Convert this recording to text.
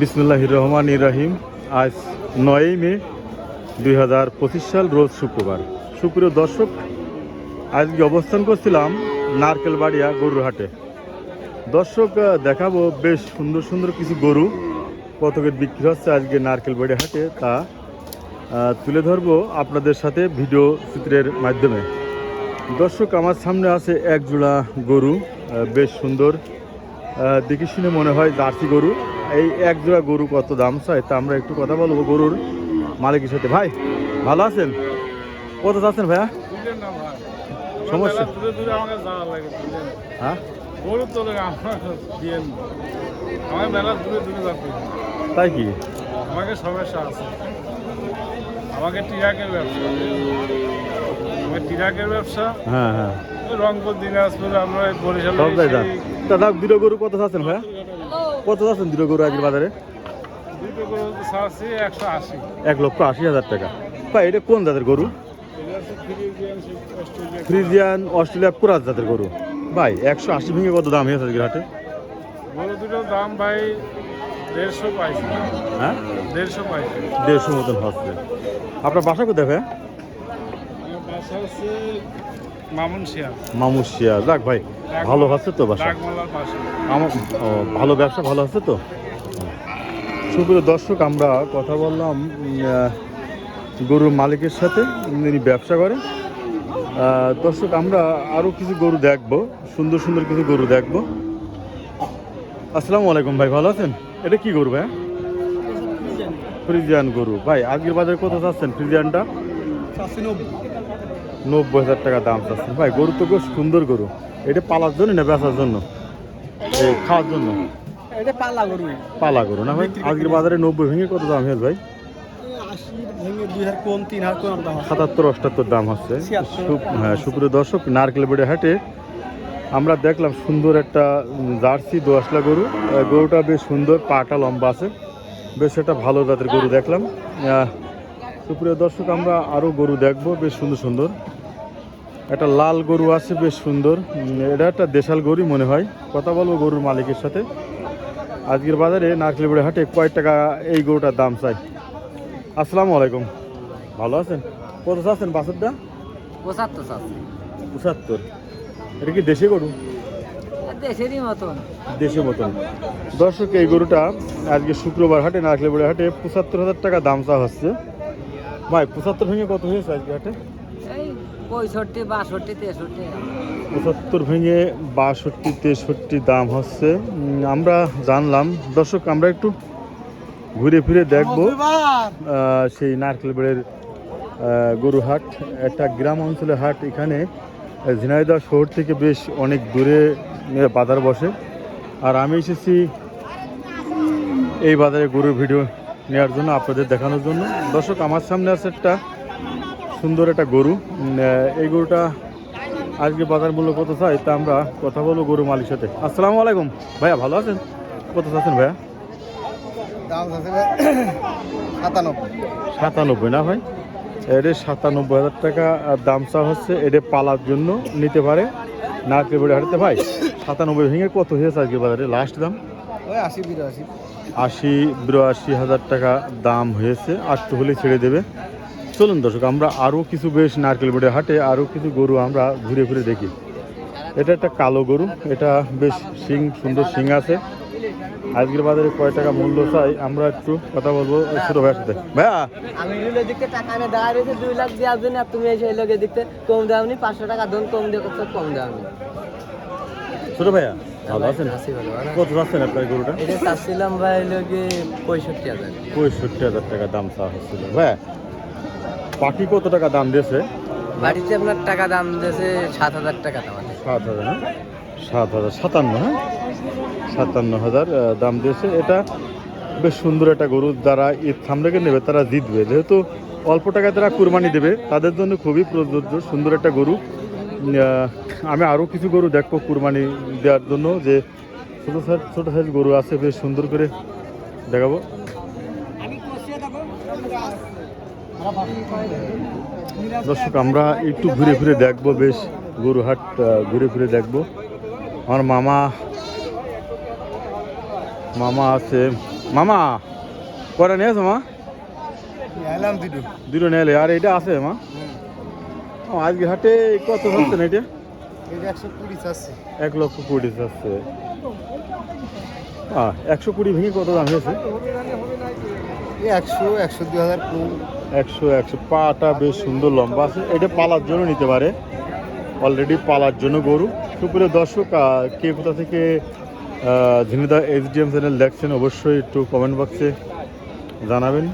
বিসমুল্লাহ রহমান ইরাহিম আজ নয়ই মে দুই হাজার পঁচিশ সাল, রোজ শুক্রবার। সুপ্রিয় দর্শক, আজকে অবস্থান করছিলাম নারকেলবাড়িয়া গরুর হাটে দর্শক দেখাবো বেশ সুন্দর সুন্দর কিছু গরু। কতকের বিক্রি হচ্ছে আজকে নারকেলবাড়ি হাটে তা তুলে ধরবো আপনাদের সাথে ভিডিও চিত্রের মাধ্যমে। দর্শক, আমার সামনে আছে এক জোড়া গরু বেশ সুন্দর। দেখে শুনে মনে হয় জার্সি গরু। এই এক জোড়া গরু কত দাম চাই? তা আমরা একটু কথা বলব গরুর মালিকের সাথে। ভাই ভালো আছেন? কত আছেন ভাইয়া? সমস্যা? হ্যাঁ? তাই কি? আমাকে সমস্যা আছে। আমাকে টিরাকের ব্যবসা। আমার টিরাকের ব্যবসা। হ্যাঁ হ্যাঁ। রংপুর দিনাজপুর আমরা বরিশালে দাদা দুটো গরু কত আছেন ভাইয়া? কত আছেন দুটো গরু আজকের বাজারে? এক লক্ষ আশি হাজার টাকা। ভাই এটা কোন জাতের গরু? ফ্রিজিয়ান অস্ট্রেলিয়া কুরাজ জাতের গরু। ভাই একশো আশি ভেঙে কত দাম হয়েছে আজকের হাটে? গরু দুটোর দাম ভাই দেড়শো পাইছি। হ্যাঁ? দেড়শো পাইছি। দেড়শো মতন হচ্ছে। আপনার বাসা কোথায় ভাই বাসা হচ্ছে মামুশিয়া যাক ভাই ভালো হচ্ছে তো বাসা? আমার ও, ভালো ব্যবসা ভালো হচ্ছে তো? সুপ্রিয় দর্শক আমরা কথা বললাম গরুর মালিকের সাথে যিনি ব্যবসা করে দর্শক আমরা আরও কিছু গরু দেখব সুন্দর সুন্দর কিছু গরু দেখব। আসসালামু আলাইকুম ভাই ভালো আছেন? এটা কি গরু ভাই? ফ্রিজিয়ান গরু। ভাই আজকের বাজারে কত চাচ্ছেন ফ্রিজিয়ানটা? নব্বই। হাজার টাকা দাম চাচ্ছেন। ভাই গরু তো খুব সুন্দর গরু। এটা পালার জন্য না বেচার জন্য? খাওয়ার জন্য? এটা পাল্লা গরু। পালা গরু না ভাই? আজকের বাজারে নব্বই ভেঙে কত দাম হয়েছে ভাই? সাতাত্তর অষ্টাত্তর দাম হচ্ছে। হ্যাঁ সুপ্রিয় দর্শক নারকেল বেড়ে হাটে আমরা দেখলাম সুন্দর একটা জার্সি দোয়াশলা গরু। গরুটা বেশ সুন্দর পাটা লম্বা আছে। বেশ একটা ভালো জাতের গরু দেখলাম। সুপ্রিয় দর্শক আমরা আরও গরু দেখব বেশ সুন্দর সুন্দর। একটা লাল গরু আছে বেশ সুন্দর। এটা একটা দেশাল গরু মনে হয়। কথা বলব গরুর মালিকের সাথে। আজকের বাজারে নারকেল বেড়ে হাটে কয়েক টাকা এই গরুটার দাম চাই। আসসালামু আলাইকুম। ভালো আছেন? কত চাচ্ছেন? বাসুরটা পঁচাত্তর আছে পঁচাত্তর। এটা কি দেশি গরু? দেশেরই মতন। দেশি মতন। দর্শক এই গরুটা আজকে শুক্রবার হাটে নারকেলবাড়ি হাটে পঁচাত্তর হাজার টাকা দাম চা হচ্ছে। ভাই পঁচাত্তর ভেঙে কত হয়েছে আজকে হাটে? পঁয়ষট্টি বাষট্টি তেষট্টি পঁচাত্তর ভেঙে বাষট্টি তেষট্টি দাম হচ্ছে। আমরা জানলাম। দর্শক আমরা একটু ঘুরে ফিরে দেখব সেই নারকেলবেড়ের গরু হাট। একটা গ্রাম অঞ্চলের হাট। এখানে আহ, ঝিনাইদহ শহর থেকে বেশ অনেক দূরে বাজার বসে। আর আমি এসেছি এই বাজারে গরুর ভিডিও নেওয়ার জন্য আপনাদের দেখানোর জন্য। দর্শক আমার সামনে আছে একটা সুন্দর একটা গরু। এই গরুটা আজকে বাজার মূল্য কত চাই তা আমরা কথা বলব গরু মালিক সাথে। আসসালামু আলাইকুম। ভাইয়া ভালো আছেন? কত চাচ্ছেন ভাইয়া? সাতানব্বই। না ভাই? এটা সাতানব্বই হাজার টাকা দাম চা হচ্ছে এটা পালার জন্য নিতে পারে। নারকেল বেড়ে হাঁটতে ভাই সাতানব্বই ভেঙে কত হয়েছে আজকে বাজারে? লাস্ট দাম? ওই আশি বিরাশি। আশি বিরাশি হাজার টাকা দাম হয়েছে। আটটু হলে ছেড়ে দেবে। চলুন দর্শক আমরা আরও কিছু বেশ নারকেল বেড়ে হাটে আরও কিছু গরু আমরা ঘুরে ঘুরে দেখি। এটা একটা কালো গরু এটা বেশ শিং সুন্দর শিং আছে। আজকের বাজারে কয় টাকা মূল্য চাই আমরা একটু কথা বলব ছোটো ভাইয়ের সাথে। ভাইয়া! আমি দিকতে টাকা এনে দেওয়া রয়েছে দুই লাখ দেওয়ার জন্য আর তুমি এসে দিকতে কম দেওয়ানি পাঁচশো টাকা কম দিয়ে কম দেওয়ানি ছোট ভাইয়া! ভালো আছেন। কত আছেন আপনার গরুটা? এটা চাচ্ছিলাম ভাই লোকে পঁয়ষট্টি হাজার। পঁয়ষট্টি হাজার টাকা দাম চাওয়া হচ্ছিল। ভাইয়া পাখি কত টাকা দাম দিয়েছে? বাড়িতে আপনার টাকা দাম দিয়েছে সাত হাজার টাকা দাম সাত হাজার হ্যাঁ? সাত হাজার সাতান্ন হ্যাঁ? সাতান্ন হাজার দাম দিয়েছে। এটা বেশ সুন্দর একটা গরু যারা ঈদ সামনেকে নেবে তারা জিতবে। যেহেতু অল্প টাকায় তারা কুরবানি দেবে তাদের জন্য খুবই প্রযোজ্য সুন্দর একটা গরু। আমি আরও কিছু গরু দেখব কুরবানি দেওয়ার জন্য যে ছোটো সাইজ ছোটো সাইজ গরু আছে বেশ সুন্দর করে দেখাবো। দর্শক আমরা একটু ঘুরে ফিরে দেখব বেশ গরুহাট ঘুরে ফিরে দেখব। আমার মামা মামা আছে মামা কটা নিয়েছো মা। দুটো। নিয়ে আর এটা আছে মা? আজকে হাটে কত হচ্ছে না এটা? এক লক্ষ কুড়ি আহ একশো কুড়ি ভেঙে কত দাম হয়েছে? এই একশো একশো দুই হাজার একশো একশো পাটা বেশ সুন্দর লম্বা আছে। এটা পালার জন্য নিতে পারে। অলরেডি পালার জন্য গরু। সুপ্রিয় দর্শক কে কোথা থেকে ঝিনিদা এইচডিএম চ্যানেল দেখছেন অবশ্যই একটু কমেন্ট বক্সে জানাবেন।